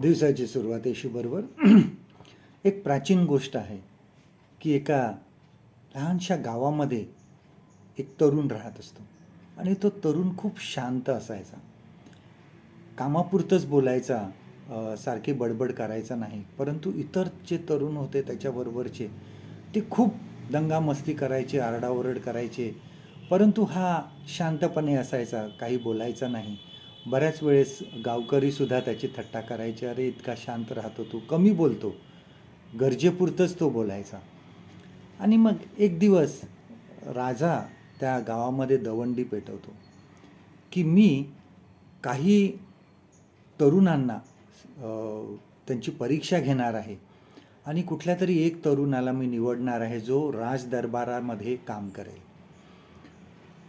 दिवसाची सुरुवात बरोबर. एक प्राचीन गोष्ट आहे की एका लहानशा गावामध्ये एक तरुण राहत असतो. आणि तो तरुण खूप शांत असायचा. कामापुरतंच बोलायचा सारखी बडबड करायचा नाही. परंतु इतर जे तरुण होते त्याच्याबरोबरचे ते खूप दंगामस्ती करायचे आरडाओरड करायचे. परंतु हा शांतपणे असायचा काही बोलायचा नाही. बऱ्याच वेळेस गावकरीसुद्धा त्याची थट्टा करायचे अरे इतका शांत राहतो तू. कमी बोलतो. गरजेपुरतंच तो बोलायचा. आणि मग एक दिवस राजा त्या गावामध्ये दवंडी पेटवतो. की मी काही तरुणांना त्यांची परीक्षा घेणार आहे आणि कुठल्या तरी एक तरुणाला मी निवडणार आहे जो राजदरबारामध्ये काम करेल.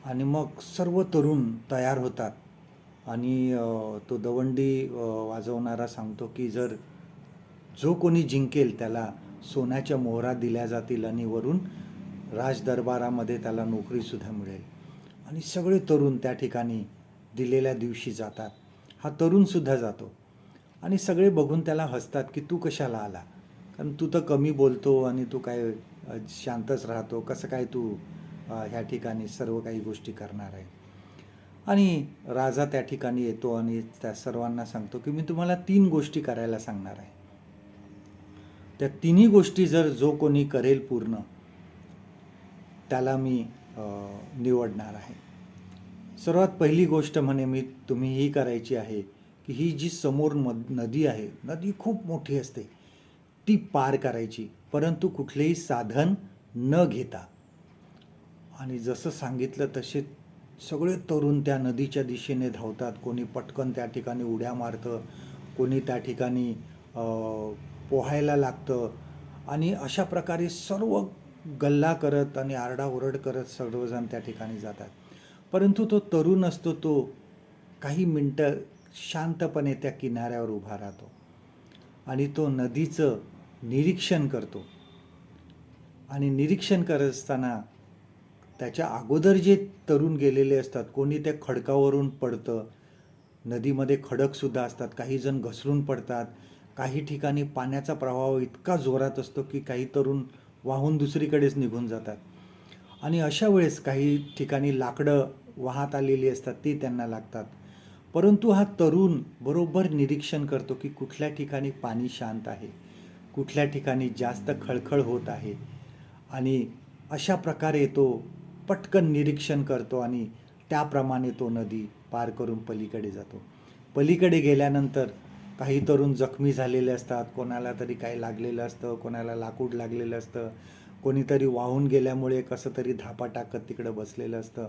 आणि मग सर्व तरुण तयार होतात. आणि तो दवंडी वाजवणारा सांगतो की जर जो कोणी जिंकेल त्याला सोन्याच्या मोहरा दिल्या जातील आणि वरून राजदरबारामध्ये त्याला नोकरीसुद्धा मिळेल. आणि सगळे तरुण त्या ठिकाणी दिलेल्या दिवशी जातात. हा तरुणसुद्धा जातो. आणि सगळे बघून त्याला हसतात की तू कशाला आला? कारण तू तर कमी बोलतो आणि तू काय शांतच राहतो. कसं काय तू ह्या ठिकाणी सर्व काही गोष्टी करणार आहे? आणि राजा त्या ठिकाणी येतो आणि त्या सर्वांना सांगतो की मी तुम्हाला तीन गोष्टी करायला सांगणार आहे. त्या तिन्ही गोष्टी जर जो कोणी करेल पूर्ण त्याला मी निवडणार आहे. सर्वात पहिली गोष्ट म्हणे मी तुम्ही ही करायची आहे की ही जी समोर मद नदी आहे नदी खूप मोठी असते ती पार करायची परंतु कुठलेही साधन न घेता. आणि जसं सांगितलं तसे सगळे तरुण त्या नदीच्या दिशेने धावतात. कोणी पटकन त्या ठिकाणी उड्या मारतं कोणी त्या ठिकाणी पोहायला लागतं. आणि अशा प्रकारे सर्व गल्ला करत आणि आरडाओरड करत सर्वजण त्या ठिकाणी जातात. परंतु तो तरुण असतो तो काही मिनटं शांतपणे त्या किनाऱ्यावर उभा राहतो आणि तो नदीचं निरीक्षण करतो. आणि निरीक्षण करत असताना त्याच्या अगोदर जे तरुण गेलेले असतात कोणी त्या खडकावरून पडतं नदीमध्ये खडकसुद्धा असतात काही जण घसरून पडतात काही ठिकाणी पाण्याचा प्रवाह इतका जोरात असतो की काही तरुण वाहून दुसरीकडेच निघून जातात. आणि अशा वेळेस काही ठिकाणी लाकडं वाहत आलेली असतात ती त्यांना लागतात. परंतु हा तरुण बरोबर निरीक्षण करतो की कुठल्या ठिकाणी पाणी शांत आहे कुठल्या ठिकाणी जास्त खळखळ होत आहे. आणि अशा प्रकारे तो पटकन निरीक्षण करतो आणि त्याप्रमाणे तो नदी पार करून पलीकडे जातो. पलीकडे गेल्यानंतर काही तरुण जखमी झालेले असतात. कोणाला तरी काही लागलेलं असतं कोणाला लाकूड लागलेलं असतं. कोणीतरी वाहून गेल्यामुळे कसं तरी धापा टाकत तिकडं बसलेलं असतं.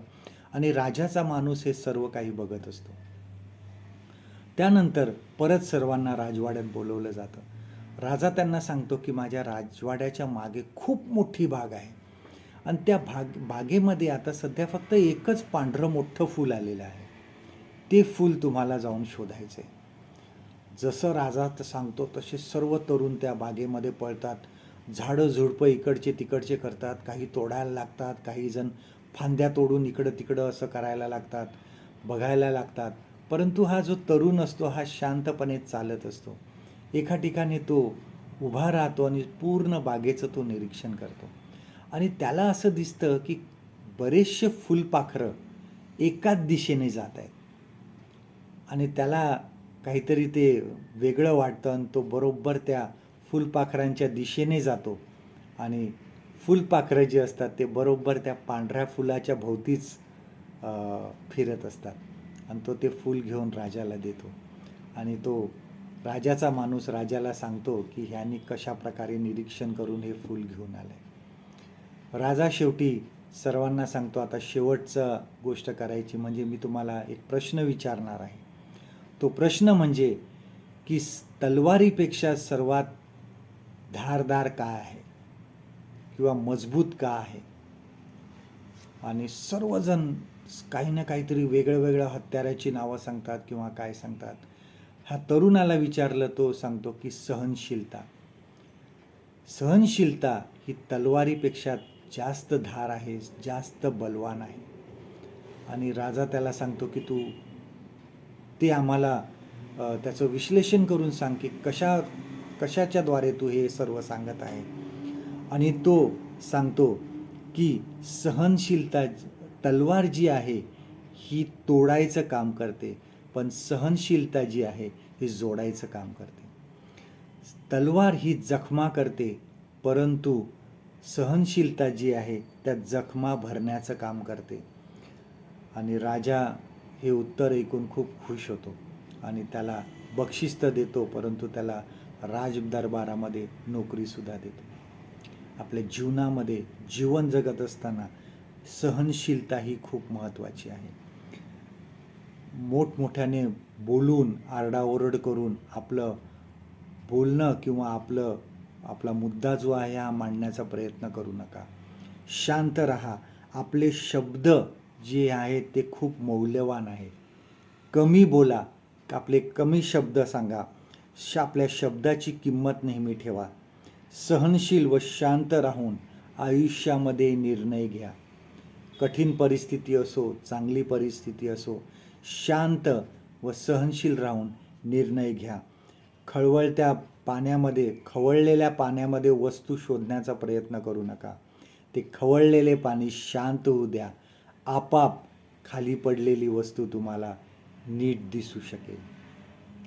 आणि राजाचा माणूस हे सर्व काही बघत असतो. त्यानंतर परत सर्वांना राजवाड्यात बोलवलं जातं. राजा त्यांना सांगतो की माझ्या राजवाड्याच्या मागे खूप मोठी बाग आहे. आणि त्या भाग बागेमध्ये आता सध्या फक्त एकच पांढरं मोठं फूल आलेलं आहे. ते फूल तुम्हाला जाऊन शोधायचं आहे जसं राजा सांगतो तसे सर्व तरुण त्या बागेमध्ये पळतात. झाडं झुडपं इकडचे तिकडचे करतात. काही तोडायला लागतात काही जण फांद्या तोडून इकडं तिकडं असं करायला लागतात बघायला लागतात. परंतु हा जो तरुण असतो हा शांतपणे चालत असतो. एका ठिकाणी तो उभा राहतो आणि पूर्ण बागेचं तो निरीक्षण करतो. आणि त्याला असं दिसतं की बरेचसे फुलपाखरं एकाच दिशेने जात आहेत. आणि त्याला काहीतरी ते वेगळं वाटतं आणि तो बरोबर त्या फुलपाखरांच्या दिशेने जातो. आणि फुलपाखरं जे असतात ते बरोबर त्या पांढऱ्या फुलाच्या भोवतीच फिरत असतात. आणि तो ते फूल घेऊन राजाला देतो. आणि तो राजाचा माणूस राजाला सांगतो की ह्यांनी कशा प्रकारे निरीक्षण करून हे फूल घेऊन आलं आहे राजा शेवटी सर्वांना सांगतो आता शेवटचं गोष्ट करायची म्हणजे मी तुम्हाला एक प्रश्न विचारणार आहे. तो प्रश्न म्हणजे की तलवारीपेक्षा सर्वात धारदार काय आहे? किंवा मजबूत का आहे? आणि सर्वजण काही ना काहीतरी वेगळं वेगळं हत्याराची नावं सांगतात किंवा काय सांगतात. ह्या तरुणाला विचारलं तो सांगतो की सहनशीलता. सहनशीलता ही तलवारीपेक्षा जास्त धार आहे जास्त बलवान आहे. आणि राजा त्याला सांगतो की तू ते आम्हाला त्याचं विश्लेषण करून सांग की कशा कशाच्याद्वारे तू हे सर्व सांगत आहे. आणि तो सांगतो की सहनशीलता तलवार जी आहे ही तोडायचं काम करते पण सहनशीलता जी आहे ही जोडायचं काम करते. तलवार ही जखमा करते परंतु सहनशीलता जी आहे त्या जखमा भरण्याचं काम करते. आणि राजा हे उत्तर ऐकून खूप खुश होतो आणि त्याला बक्षीस तर देतो परंतु त्याला राज दरबारामध्ये नोकरीसुद्धा देतो. आपल्या जीवनामध्ये जीवन जगत असताना सहनशीलता ही खूप महत्त्वाची आहे. मोठमोठ्याने बोलून आरडाओरड करून आपलं बोलणं किंवा आपलं आपला मुद्दा जो आहे हा मांडण्याचा प्रयत्न करू नका. शांत राहा. आपले शब्द जे आहेत ते खूप मौल्यवान आहे कमी बोला. आपले कमी शब्द सांगा. श आपल्या शब्दाची किंमत नेहमी ठेवा. सहनशील व शांत राहून आयुष्यामध्ये निर्णय घ्या. कठीण परिस्थिती असो चांगली परिस्थिती असो शांत व सहनशील राहून निर्णय घ्या. खळवळत्या पाण्यामध्ये खवळलेल्या पाण्यामध्ये वस्तू शोधण्याचा प्रयत्न करू नका. ते खवळलेले पाणी शांत होऊ द्या. आपाप खाली पडलेली वस्तू तुम्हाला नीट दिसू शकेल.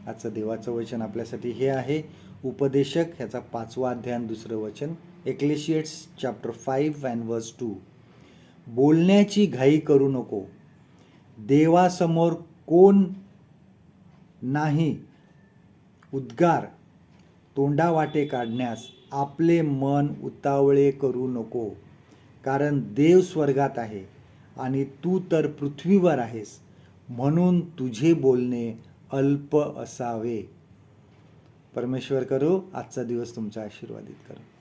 आजचं देवाचं वचन आपल्यासाठी हे आहे. उपदेशक ह्याचा पाचवा अध्याय दुसरं वचन Ecclesiastes chapter five and verse two बोलण्याची घाई करू नको. देवासमोर कोण नाही उद्गार तोंडावाटे काढण्यास आपले मन उतावळे करू नको. कारण देव स्वर्गात आहे आणि तू तर पृथ्वीवर आहेस. म्हणून तुझे बोलणे अल्प असावे. परमेश्वर करो आजचा दिवस तुमचा आशीर्वादित करो.